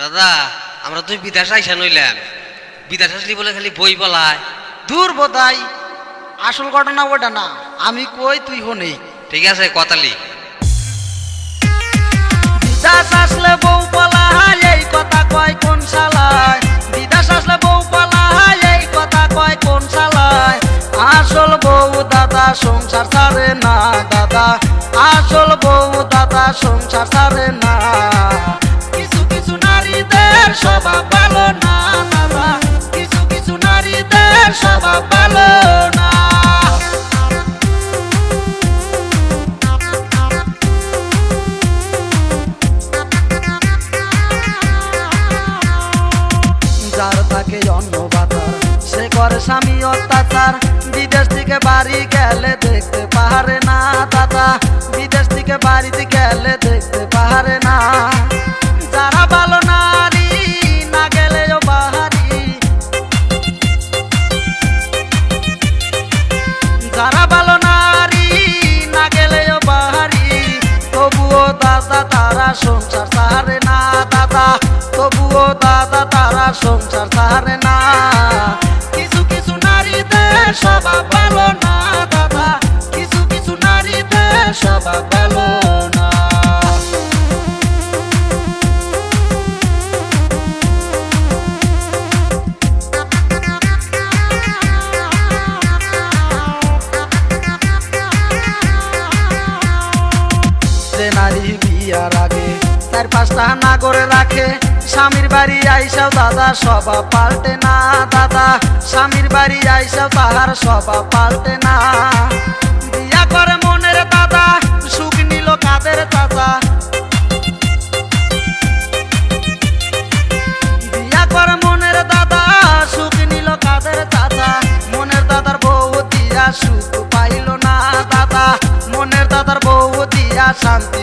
দাদা আমরা তো বিদেশ আইসা নইলাম। বিদেশ আসলি বলে খালি বই বলায় দূর বোধাই আসল ঘটনা ওটা না। আমি কই তুই হনে। ঠিক আছে কথালি। বিদাস আসলে বউ বলা এই কথা কয় কোন শালায়? বিদাস আসলে বউ বলা এই কথা কয় কোন শালায়? আসল বউ দাদা সংসার ছাড়ে না দাদা। আসল বউ দাদা সংসার ছাড়ে না। যার তাকে অন্য সে করে স্বামী অত্যাচার বিদেশ থেকে বাড়ি গেলে দেখতে তারা সংসার ছাড়ে না দাদা, তবুও দাদা তারা সংসার ছাড়ে না। কিছু কিছু নারীদের স্বভাব ভালো না দাদা, কিছু কিছু নারীদের স্বভাব ভালো না। নারী বিয়ার তার পাঁচটা না করে রাখে। স্বামীর বাড়ি আইসাও দাদা স্বভাব পাল্টে না দাদা। স্বামীর বাড়ি আইসাও তাহার স্বভাব পাল্টে না। বিয়া করে মনের দাদা, সুখ নিল কাদের দাদা। বিয়া করে মনের দাদা, সুখ নিল কাদের দাদা। মনের দাদার বউ দিয়া সুখ পাইল না দাদা। মনের দাদার বউ দিয়া শান্তি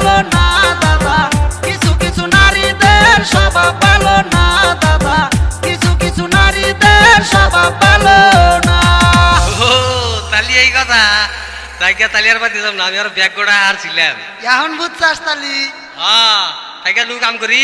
ভালো না দাদা। কিছু কিছু নারীদের স্বভাব ভালো না দাদা। কিছু কিছু নারীদের স্বভাব ভালো না। ও তালি এই কথা। তাইকে তালি আর বাদ দিলাম না আমি আর ব্যাগ গোড়া আর ছিলাম এখন বুঝছাস তালি। হ্যাঁ তাইকে নু কাম করি।